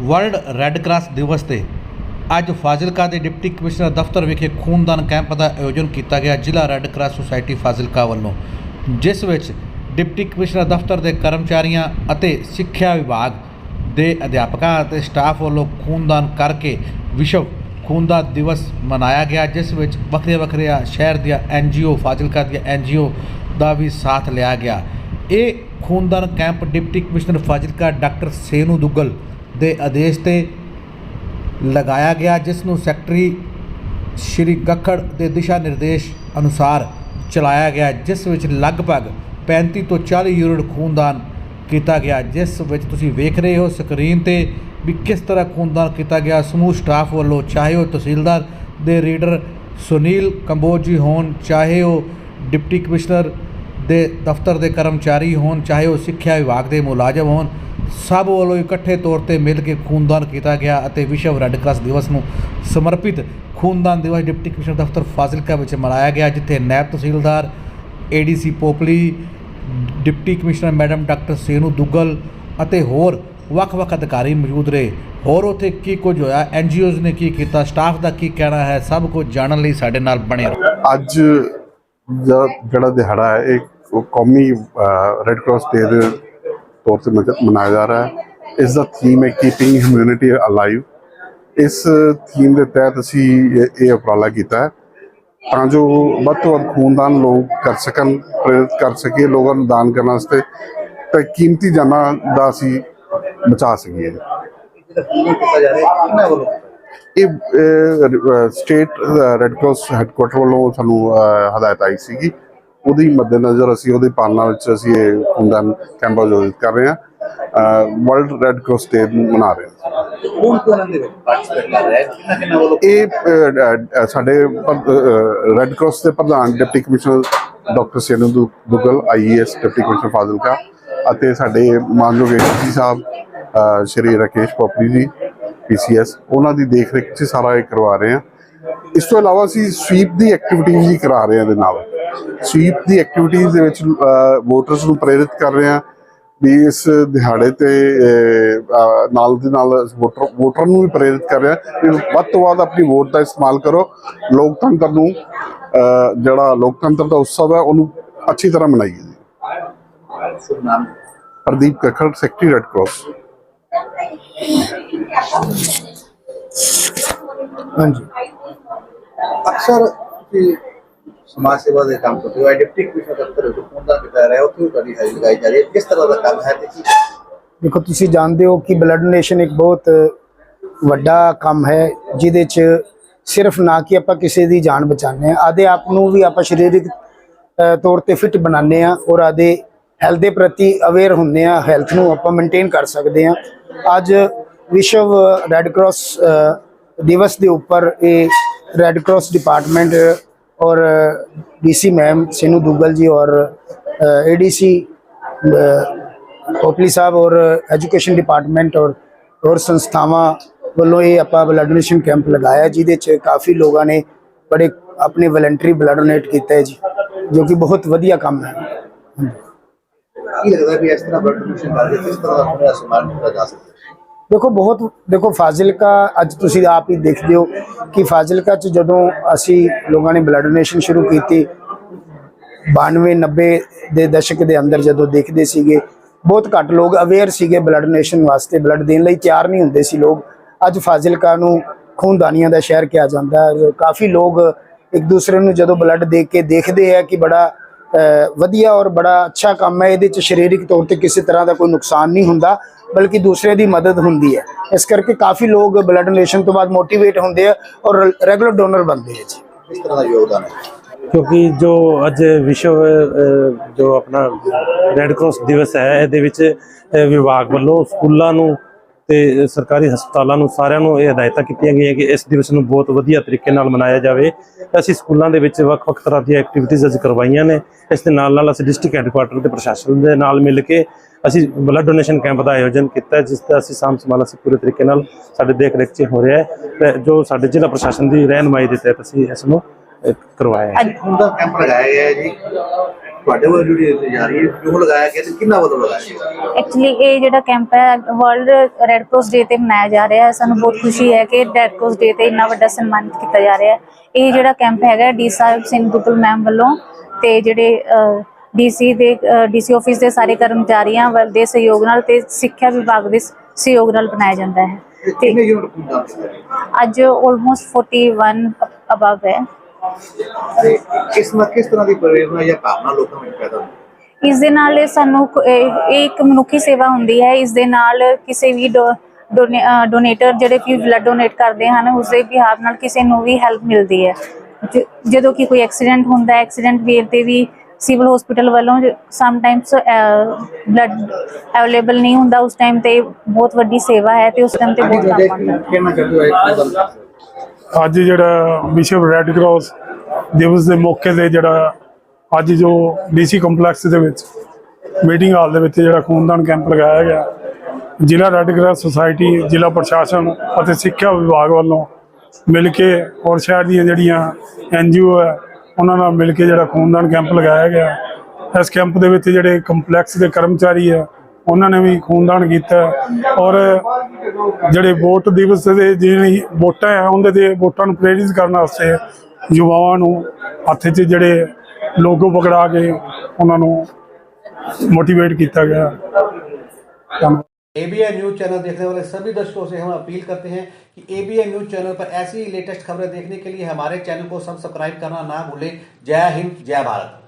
World red cross ਦਿਵਸ ਤੇ ਅੱਜ ਫਾਜ਼ਿਲਕਾ ਦੇ ਡਿਪਟੀ ਕਮਿਸ਼ਨਰ ਦਫ਼ਤਰ ਵਿਖੇ ਖੂਨਦਾਨ ਕੈਂਪ ਦਾ ਆਯੋਜਨ ਕੀਤਾ ਗਿਆ ਜ਼ਿਲ੍ਹਾ ਰੈੱਡ ਕਰਾਸ ਸੁਸਾਇਟੀ ਫਾਜ਼ਿਲਕਾ ਵੱਲੋਂ, ਜਿਸ ਵਿੱਚ ਡਿਪਟੀ ਕਮਿਸ਼ਨਰ ਦਫ਼ਤਰ ਦੇ ਕਰਮਚਾਰੀਆਂ ਅਤੇ ਸਿੱਖਿਆ ਵਿਭਾਗ ਦੇ ਅਧਿਆਪਕਾਂ ਅਤੇ ਸਟਾਫ ਵੱਲੋਂ ਖੂਨਦਾਨ ਕਰਕੇ ਵਿਸ਼ਵ ਖੂਨਦਾਨ ਦਿਵਸ ਮਨਾਇਆ ਗਿਆ, ਜਿਸ ਵਿੱਚ ਵੱਖਰੇ ਵੱਖਰੇ ਸ਼ਹਿਰ ਦੀਆਂ ਐਨਜੀਓ ਫਾਜ਼ਿਲਕਾ ਦੀਆਂ ਐਨਜੀਓ ਦਾ ਵੀ ਸਾਥ ਲਿਆ ਗਿਆ। ਇਹ ਖੂਨਦਾਨ camp deputy commissioner Fazilka doctor Senu Duggal ਦੇ ਆਦੇਸ਼ ਤੇ ਲਗਾਇਆ ਗਿਆ, ਜਿਸ ਨੂੰ ਸੈਕਟਰੀ ਸ਼੍ਰੀ ਗੱਖੜ ਦੇ ਦਿਸ਼ਾ ਨਿਰਦੇਸ਼ ਅਨੁਸਾਰ ਚਲਾਇਆ ਗਿਆ, ਜਿਸ ਵਿੱਚ ਲਗਭਗ 35 ਤੋਂ 40 ਯੂਨਿਟ ਖੂਨਦਾਨ ਕੀਤਾ ਗਿਆ, ਜਿਸ ਵਿੱਚ ਤੁਸੀਂ ਵੇਖ ਰਹੇ ਹੋ ਸਕਰੀਨ ਤੇ ਵੀ ਕਿਸ ਤਰ੍ਹਾਂ ਖੂਨਦਾਨ ਕੀਤਾ ਗਿਆ। ਸਮੂਹ ਸਟਾਫ ਵੱਲੋਂ ਚਾਹੇ ਉਹ ਤਹਿਸੀਲਦਾਰ ਦੇ ਰੀਡਰ ਸੁਨੀਲ ਕੰਬੋਜ ਜੀ ਹੋਣ, ਚਾਹੇ ਉਹ ਡਿਪਟੀ ਕਮਿਸ਼ਨਰ ਦੇ ਦਫ਼ਤਰ ਦੇ ਕਰਮਚਾਰੀ ਹੋਣ, ਚਾਹੇ ਉਹ ਸਿੱਖਿਆ ਵਿਭਾਗ ਦੇ ਮੁਲਾਜ਼ਮ ਹੋਣ ਸਭ ਵੱਲੋਂ ਇਕੱਠੇ ਤੌਰ ਤੇ ਮਿਲ ਕੇ ਖੂਨਦਾਨ ਕੀਤਾ ਗਿਆ ਅਤੇ ਵਿਸ਼ਵ ਰੈੱਡ ਕਰਾਸ ਦਿਵਸ ਨੂੰ ਸਮਰਪਿਤ ਖੂਨਦਾਨ ਦਿਵਸ ਡਿਪਟੀ ਕਮਿਸ਼ਨਰ ਦਫ਼ਤਰ ਫਾਜ਼ਿਲਕਾ ਵਿੱਚ ਮਨਾਇਆ ਗਿਆ, ਜਿੱਥੇ ਨਾਇਬ ਤਹਿਸੀਲਦਾਰ ADC Popli, deputy commissioner madam doctor Senu Duggal ਅਤੇ ਹੋਰ ਵੱਖ-ਵੱਖ ਅਧਿਕਾਰੀ ਮੌਜੂਦ ਰਹੇ। ਹੋਰ ਉੱਥੇ ਕੀ ਕੁਝ ਹੋਇਆ? ਐਨਜੀਓਜ਼ ਨੇ ਕੀ ਕੀਤਾ? ਸਟਾਫ ਦਾ ਕੀ ਕਹਿਣਾ ਹੈ? ਸਭ ਕੁਝ ਜਾਣਨ ਲਈ ਸਾਡੇ ਨਾਲ ਬਣੇ ਰਹੋ। ਅੱਜ ਜਿਹੜਾ ਦਿਹਾੜਾ ਹੈ, ਇਹ ਉਹ ਕੌਮੀ ਰੈੱਡ ਕਰਾਸ ਡੇ ਦੇ ਤੌਰ ਤੇ ਮਜ- ਮਨਾਇਆ ਜਾ ਰਿਹਾ ਹੈ। ਇਸ ਦਾ ਥੀਮ ਹੈ ਕੀਪਿੰਗ ਹਿਊਮੈਨਿਟੀ ਅਲਾਈਵ ਇਸ ਥੀਮ ਦੇ ਤਹਿਤ ਅਸੀਂ ਇਹ- ਉਪਰਾਲਾ ਕੀਤਾ ਹੈ। ਤਾਂ ਜੋ ਵੱਧ ਤੋਂ ਵੱਧ ਖੂਨਦਾਨ ਲੋਕ ਕਰ ਸਕਣ, ਪ੍ਰੇਰਿਤ ਕਰ ਸਕੇ ਲੋਕਾਂ ਨੂੰ ਦਾਨ ਕਰਨ ਵਾਸਤੇ ਤੇ ਕੀਮਤੀ ਜਾਨਾਂ ਦਾ ਅਸੀਂ ਬਚਾ ਸਕੀਏ। ਇਹ ਸਟੇਟ ਰੈੱਡ ਕਰਾਸ ਹੈੱਡਕੁਆਟਰ ਵੱਲੋਂ ਸਾਨੂੰ ਹਦਾਇਤ ਆਈ ਸੀਗੀ। ਉਹਦੀ ਮੱਦੇਨਜ਼ਰ ਅਸੀਂ ਉਹਦੀ ਪਾਲਣਾ ਵਿੱਚ ਅਸੀਂ ਇਹ ਖੂਨਦਾਨ ਕੈਂਪ ਆਯੋਜਿਤ ਕਰ ਰਹੇ ਹਾਂ। ਵਰਲਡ ਰੈੱਡ ਕਰਾਸ ਡੇ ਮਨਾ ਰਹੇ ਹਾਂ। ਇਹ ਸਾਡੇ ਰੈੱਡ ਕਰਾਸ ਦੇ ਪ੍ਰਧਾਨ ਡਿਪਟੀ ਕਮਿਸ਼ਨਰ ਡਾਕਟਰ ਸੇਨੂ ਦੁ- Duggal IAS deputy commissioner Fazilka ਅਤੇ ਸਾਡੇ ਮਾਨਯੋਗ ਏਡੀਸੀ ਸਾਹਿਬ ਸ਼੍ਰੀ ਰਾਕੇਸ਼ ਪੋਪਰੀ ਜੀ ਪੀਸੀਐਸ ਉਹਨਾਂ ਦੀ ਦੇਖ ਰੇਖ 'ਚ ਸਾਰਾ ਇਹ ਕਰਵਾ ਰਹੇ ਹਾਂ। ਇਸ ਤੋਂ ਇਲਾਵਾ ਅਸੀਂ ਸਵੀਪ ਦੀ ਐਕਟੀਵਿਟੀਜ਼ ਵੀ ਕਰਾ ਰਹੇ ਹਾਂ ਦੇ ਨਾਲ। ਸਵੀਪ ਦੀ ਐਕਟੀਵਿਟੀਜ਼ ਦੇ ਵਿੱਚ ਵੋਟਰਸ ਨੂੰ ਪ੍ਰੇਰਿਤ ਕਰ ਰਹੇ ਹਾਂ ਵੀ ਇਸ ਦਿਹਾੜੇ ਤੇ ਨਾਲ ਦੀ ਨਾਲ ਵੋਟਰ ਵੋਟਰ ਨੂੰ ਵੀ ਪ੍ਰੇਰਿਤ ਕਰ ਰਿਹਾ ਕਿ ਵੱਧ ਤੋਂ ਵੱਧ ਆਪਣੀ ਵੋਟ ਦਾ ਇਸਤੇਮਾਲ ਕਰੋ। ਲੋਕਤੰਤਰ ਨੂੰ ਜਿਹੜਾ ਲੋਕਤੰਤਰ ਦਾ ਉਤਸਵ ਹੈ ਉਹਨੂੰ ਅੱਛੀ ਤਰ੍ਹਾਂ ਮਨਾਈਏ ਜੀ। Pradeep Kakkar secretary red cross. ਹਾਂਜੀ। ਅਕਸਰ ਤੁਸੀਂ ਸਮਾਜ ਸੇਵਾ ਦੇ ਕੰਮ ਕਰਦੇ ਹੋ ਡਿਪਟੀ ਕਮਿਸ਼ਨਰ ਦਫ਼ਤਰ ਵਿੱਚ ਖੂਨਦਾਨ ਕੀਤਾ ਰਿਹਾ ਉੱਥੇ ਤੁਹਾਡੀ ਹਾਜ਼ਰੀ ਲਗਾਈ ਜਾ ਰਹੀ ਹੈ ਕਿਸ ਤਰ੍ਹਾਂ ਦਾ ਕੰਮ ਹੈ ਤੇ ਕੀ ਦੇਖੋ ਤੁਸੀਂ ਜਾਣਦੇ ਹੋ ਕਿ ਬਲੱਡ ਡੋਨੇਸ਼ਨ ਇੱਕ ਬਹੁਤ ਵੱਡਾ ਕੰਮ ਹੈ ਜਿਹਦੇ 'ਚ ਸਿਰਫ ਨਾ ਕਿ ਆਪਾਂ ਕਿਸੇ ਦੀ ਜਾਨ ਬਚਾਉਂਦੇ ਆ ਆਦੇ ਆਪ ਨੂੰ ਵੀ ਆਪਾਂ ਸਰੀਰਕ ਤੌਰ ਤੇ ਫਿਟ ਬਣਾਉਂਦੇ ਆ ਔਰ ਆਦੇ ਹੈਲਥ ਦੇ ਪ੍ਰਤੀ ਅਵੇਅਰ ਹੁੰਦੇ ਆ ਹੈਲਥ ਨੂੰ ਆਪਾਂ ਮੇਨਟੇਨ ਕਰ ਸਕਦੇ ਆ ਅੱਜ ਵਿਸ਼ਵ ਰੈੱਡ ਕਰਾਸ ਦਿਵਸ ਦੇ ਉੱਪਰ ਇਹ ਰੈੱਡ ਕਰਾਸ ਡਿਪਾਰਟਮੈਂਟ ਔਰ ਡੀਸੀ ਮੈਮ ਸੇਨੂ ਦੁੱਗਲ ਜੀ ਔਰ ਏਡੀਸੀ ਕੋਪਲੀ ਸਾਹਿਬ ਔਰ ਐਜੂਕੇਸ਼ਨ ਡਿਪਾਰਟਮੈਂਟ ਔਰ ਹੋਰ ਸੰਸਥਾਵਾਂ ਵੱਲੋਂ ਇਹ ਆਪਾਂ ਬਲੱਡ ਡੋਨੇਸ਼ਨ ਕੈਂਪ ਲਗਾਇਆ, ਜਿਹਦੇ ਚ ਕਾਫੀ ਲੋਕਾਂ ਨੇ ਬੜੇ ਆਪਣੇ ਵਲੰਟਰੀ ਬਲੱਡ ਡੋਨੇਟ ਕੀਤਾ ਹੈ ਜੀ, ਜੋ ਕਿ ਬਹੁਤ ਵਧੀਆ ਕੰਮ ਹੈ। ਕੀ ਲੱਗਦਾ ਵੀ ਇਸ ਤਰ੍ਹਾਂ ਬਲੱਡ ਡੋਨੇਸ਼ਨ ਕਰਕੇ ਕਿਸ ਤਰ੍ਹਾਂ ਦਾ ਸਮਾਨ ਕੀਤਾ ਜਾ ਸਕਦਾ ਹੈ? ਦੇਖੋ, ਬਹੁਤ, ਦੇਖੋ, ਫਾਜ਼ਿਲਕਾ ਅੱਜ ਤੁਸੀਂ ਆਪ ਹੀ ਦੇਖਦੇ ਹੋ ਕਿ ਫਾਜ਼ਿਲਕਾ ਚ ਜਦੋਂ ਅਸੀਂ ਲੋਕਾਂ ਨੇ ਬਲੱਡ ਡੋਨੇਸ਼ਨ ਸ਼ੁਰੂ ਕੀਤੀ 92 90 ਦੇ ਦਸ਼ਕ ਦੇ ਅੰਦਰ ਜਦੋਂ ਦੇਖਦੇ ਸੀਗੇ, ਬਹੁਤ ਘੱਟ ਲੋਕ ਅਵੇਅਰ ਸੀਗੇ ਬਲੱਡ ਡੋਨੇਸ਼ਨ ਵਾਸਤੇ ਬਲੱਡ ਦੇਣ ਲਈ ਤਿਆਰ ਨਹੀਂ ਹੁੰਦੇ ਸੀ ਲੋਕ। ਅੱਜ ਫਾਜ਼ਿਲਕਾ ਨੂੰ ਖੂਨਦਾਨੀਆਂ ਦਾ ਸ਼ਹਿਰ ਕਿਹਾ ਜਾਂਦਾ ਹੈ। ਕਾਫੀ ਲੋਕ ਇੱਕ ਦੂਸਰੇ ਨੂੰ ਜਦੋਂ ਬਲੱਡ ਦੇ ਕੇ ਦੇਖਦੇ ਆ ਕਿ ਬੜਾ ਵਧੀਆ ਔਰ ਬੜਾ ਅੱਛਾ ਕੰਮ ਹੈ। ਇਹਦੇ ਚ ਸਰੀਰਕ ਤੌਰ ਤੇ ਕਿਸੇ ਤਰ੍ਹਾਂ ਦਾ ਕੋਈ ਨੁਕਸਾਨ ਨਹੀਂ ਹੁੰਦਾ ਬਲਕਿ ਦੂਸਰੇ ਦੀ ਮਦਦ ਹੁੰਦੀ ਹੈ। ਇਸ ਕਰਕੇ ਕਾਫੀ ਲੋਕ ਬਲੱਡ ਡੋਨੇਸ਼ਨ ਤੋਂ ਬਾਅਦ ਮੋਟੀਵੇਟ ਹੁੰਦੇ ਆ ਔਰ ਰੈਗੂਲਰ ਡੋਨਰ ਬਣਦੇ ਆ ਜੀ। ਕਿਸ ਤਰ੍ਹਾਂ ਦਾ ਯੋਗਦਾਨ ਹੈ? ਕਿਉਂਕਿ ਜੋ ਅੱਜ ਵਿਸ਼ਵ ਜੋ ਆਪਣਾ ਰੈੱਡ ਕਰਾਸ ਦਿਵਸ ਹੈ ਇਹਦੇ ਵਿੱਚ ਵਿਭਾਗ ਵੱਲੋਂ ਸਕੂਲਾਂ ਨੂੰ ਤੇ ਸਰਕਾਰੀ ਹਸਪਤਾਲਾਂ ਨੂੰ ਸਾਰਿਆਂ ਨੂੰ ਇਹ ਹਦਾਇਤਾਂ ਕੀਤੀਆਂ ਗਈਆਂ ਕਿ ਇਸ ਦਿਵਸ ਨੂੰ ਬਹੁਤ ਵਧੀਆ ਤਰੀਕੇ ਨਾਲ ਮਨਾਇਆ ਜਾਵੇ। ਅਸੀਂ ਸਕੂਲਾਂ ਦੇ ਵਿੱਚ ਵੱਖ-ਵੱਖ ਤਰ੍ਹਾਂ ਦੀਆਂ ਐਕਟੀਵਿਟੀਜ਼ ਅੱਜ ਕਰਵਾਈਆਂ ਨੇ। ਇਸ ਦੇ ਨਾਲ ਨਾਲ ਅਸੀਂ ਡਿਸਟ੍ਰਿਕਟ ਹੈੱਡਕੁਆਟਰ ਤੇ ਪ੍ਰਸ਼ਾਸਨ ਦੇ ਨਾਲ ਮਿਲ ਕੇ ਅਸੀਂ ਬਲੱਡ ਡੋਨੇਸ਼ਨ ਕੈਂਪ ਦਾ ਆਯੋਜਨ ਕੀਤਾ, ਜਿਸ ਦਾ ਅਸੀਂ ਸਾਂਭ ਸੰਭਾਲ ਅਸੀਂ ਪੂਰੇ ਤਰੀਕੇ ਨਾਲ ਸਾਡੇ ਦੇਖ ਰੇਖ 'ਚ ਹੋ ਰਿਹਾ ਹੈ ਤੇ ਜੋ ਸਾਡੇ ਜ਼ਿਲ੍ਹਾ ਪ੍ਰਸ਼ਾਸਨ ਦੀ ਰਹਿਨਮਾਈ ਦੇ ਤਹਿਤ ਅਸੀਂ ਇਸ ਨੂੰ ਕਰਵਾਇਆ ਹੈ। ਅੱਜ ਖੂਨਦਾਨ ਕੈਂਪ ਲਗਾਇਆ ਗਿਆ ਹੈ ਜੀ। ਤੁਹਾਡੇ ਵੱਲੋਂ ਡਿਊਟੀ ਦਿੱਤੀ ਜਾ ਰਹੀ ਹੈ ਕਿਉਂ ਲਗਾਇਆ ਗਿਆ ਤੇ ਕਿੰਨਾ ਵੱਲੋਂ ਲਗਾਇਆ ਗਿਆ? ਐਕਚੁਅਲੀ ਇਹ ਜਿਹੜਾ ਕੈਂਪ ਹੈ ਵਰਲਡ ਰੈੱਡ ਕਰਾਸ ਡੇ ਤੇ ਮਨਾਇਆ ਜਾ ਰਿਹਾ ਹੈ। ਸਾਨੂੰ ਬਹੁਤ ਖੁਸ਼ੀ ਹੈ ਕਿ ਰੈੱਡ ਕਰਾਸ ਡੇ ਤੇ ਇੰਨਾ ਵੱਡਾ ਸਨਮਾਨਿਤ ਕੀਤਾ ਜਾ ਰਿਹਾ ਹੈ। ਇਹ ਜਿਹੜਾ ਕੈਂਪ ਹੈਗਾ ਡੀ ਸਾਹਿਬ ਸਿੰਘ ਦੁੱਗਲ ਮੈਮ ਵੱਲੋਂ ਤੇ ਜਿਹੜੇ ਡੀਸੀ ਦੇ ਡੀਸੀ ਆਫਿਸ ਦੇ ਸਾਰੇ ਕਰਮਚਾਰੀਆਂ ਵੱਲ ਦੇ ਸਹਿਯੋਗ ਨਾਲ ਤੇ ਸਿੱਖਿਆ ਵਿਭਾਗ ਦੇ ਸਹਿਯੋਗ ਨਾਲ ਬਣਾਇਆ ਜਾਂਦਾ ਹੈ। ਤੇ ਅੱਜ ਆਲਮੋਸਟ 41 ਅਬਵ ਹੈ। ਤੇ ਕਿਸ ਨਾ ਕਿਸ ਤਰ੍ਹਾਂ ਦੀ ਪ੍ਰੇਰਣਾ ਜਾਂ ਭਾਵਨਾ ਲੋਕਾਂ ਵਿੱਚ ਪੈਦਾ ਹੁੰਦੀ ਇਸ ਦੇ ਨਾਲ ਸਾਨੂੰ ਕ- ਇਹ ਇਹ ਇੱਕ ਮਨੁੱਖੀ ਸੇਵਾ ਹੁੰਦੀ ਹੈ। ਇਸ ਦੇ ਨਾਲ ਕਿਸੇ ਵੀ ਡੋਨੇਟਰ ਜਿਹੜੇ ਕਿ ਬਲੱਡ ਡੋਨੇਟ ਕਰਦੇ ਹਨ ਉਸ ਦੇ ਬਿਹਾਰ ਨਾਲ ਕਿਸੇ ਨੂੰ ਵੀ ਹੈਲਪ ਮਿਲਦੀ ਹੈ। ਜ- ਜਦੋਂ ਕਿ ਕੋਈ ਐਕਸੀਡੈਂਟ ਹੁੰਦਾ ਹੈ ਐਕਸੀਡੈਂਟ ਵੇਰ ਤੇ ਵੀ ਸਿਵਲ ਹਸਪੀਟਲ ਵੱਲੋਂ ਸਮ ਟਾਈਮਸ ਬਲੱਡ ਅਵੇਲੇਬਲ ਨਹੀਂ ਹੁੰਦਾ ਉਸ ਟਾਈਮ ਤੇ ਬਹੁਤ ਵੱਡੀ ਸੇਵਾ ਹੈ ਤੇ ਉਸ ਟਾਈਮ ਤੇ ਬਹੁਤ ਕੰਮ ਆਉਂਦਾ ਹੈ। ਕਹਿਣਾ ਚਾਹੁੰਦੇ ਹੋ ਇਹ ਖੂਨਦਾਨ ਅੱਜ ਜਿਹੜਾ ਵਿਸ਼ਵ ਰੈੱਡ ਕਰਾਸ ਦਿਵਸ ਦੇ ਮੌਕੇ ਤੇ ਜਿਹੜਾ ਅੱਜ ਜੋ ਡੀਸੀ ਕੰਪਲੈਕਸ ਦੇ ਵਿੱਚ ਮੀਟਿੰਗ ਹਾਲ ਦੇ ਵਿੱਚ ਜਿਹੜਾ ਖੂਨਦਾਨ ਕੈਂਪ ਲਗਾਇਆ ਗਿਆ, ਜ਼ਿਲ੍ਹਾ ਰੈੱਡ ਕਰਾਸ ਸੁਸਾਇਟੀ, ਜ਼ਿਲ੍ਹਾ ਪ੍ਰਸ਼ਾਸਨ ਅਤੇ ਸਿੱਖਿਆ ਵਿਭਾਗ ਵੱਲੋਂ ਮਿਲ ਕੇ ਔਰ ਸ਼ਹਿਰ ਦੀਆਂ ਜਿਹੜੀਆਂ ਐਨਜੀਓ ਹੈ, ਉਹਨਾਂ ਨਾਲ ਮਿਲ ਕੇ ਜਿਹੜਾ ਖੂਨਦਾਨ ਕੈਂਪ ਲਗਾਇਆ ਗਿਆ। ਇਸ ਕੈਂਪ ਦੇ ਵਿੱਚ ਜਿਹੜੇ ਕੰਪਲੈਕਸ ਦੇ ਕਰਮਚਾਰੀ ਹੈ ਉਹਨਾਂ ਨੇ ਵੀ ਖੂਨਦਾਨ ਕੀਤਾ ਹੈ ਔਰ ਜਿਹੜੇ ਵੋਟ ਦਿਵਸ ਦੇ ਜਿਹੜੀ ਵੋਟਾਂ ਆ ਉਹਦੇ ਤੇ ਵੋਟਾਂ ਨੂੰ ਪ੍ਰੇਰਿਤ ਕਰਨ ਵਾਸਤੇ ਯੁਵਾਵਾਂ ਨੂੰ ਹੱਥ 'ਚ ਜਿਹੜੇ ਲੋਗੋ ਪਕੜਾ ਕੇ ਉਹਨਾਂ ਨੂੰ ਮੋਟੀਵੇਟ ਕੀਤਾ ਗਿਆ ਧੰਨਵਾਦ एबीएन न्यूज चैनल देखने वाले सभी दर्शकों से हम अपील करते हैं कि एबीएन न्यूज चैनल पर ऐसी ही लेटेस्ट खबरें देखने के लिए हमारे चैनल को सब्सक्राइब करना ना भूलें जय हिंद जय भारत